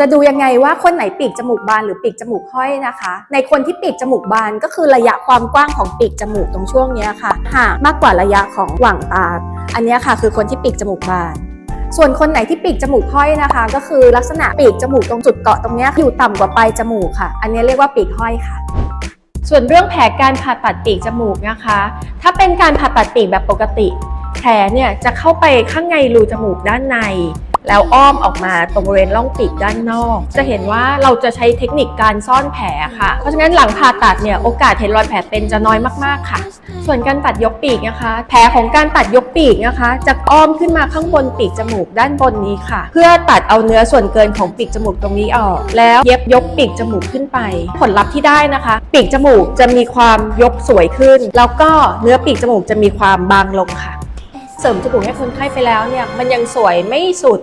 จะดูยังไงว่าคนไหนปีกจมูกบานหรือปีกจมูกห้อยนะคะ ในคนที่ปีกจมูกบานก็คือระยะความกว้างของปีกจมูกตรงช่วงนี้ค่ะห่างมากกว่าระยะของหว่างตา อันนี้ค่ะ คือคนที่ปีกจมูกบาน ส่วนคนไหนที่ปีกจมูกห้อยนะคะ ก็คือลักษณะปีกจมูกตรงจุดเกาะตรงนี้อยู่ต่ำกว่าปลายจมูกค่ะ อันนี้เรียกว่าปีกห้อยค่ะส่วนเรื่องแผลการผ่าตัดปีกจมูกนะคะ ถ้าเป็นการผ่าตัดปีกแบบปกติ ผลเนี่ยจะเข้าไปข้างในรูจมูกด้านใน แล้วอ้อมออกมาตรงบริเวณร่องปีกด้านนอก จะเห็นว่าเราจะใช้เทคนิคการซ่อนแผลค่ะ เพราะฉะนั้นหลังผ่าตัดเนี่ยโอกาสเห็นรอยแผลเป็นจะน้อยมากๆค่ะ ส่วนการตัดยกปีกนะคะ แผลของการตัดยกปีกนะคะ จะอ้อมขึ้นมาข้างบนปีกจมูกด้านบนนี้ค่ะ เพื่อตัดเอาเนื้อส่วนเกินของปีกจมูกตรงนี้ออก แล้วเย็บยกปีกจมูกขึ้นไป ผลลัพธ์ที่ได้นะคะ ปีกจมูกจะมีความยกสวยขึ้น แล้วก็เนื้อปีกจมูกจะมีความบางลงค่ะ เสริมจมูกให้คนไข้ไปแล้วเนี่ยมันยังสวยไม่สุด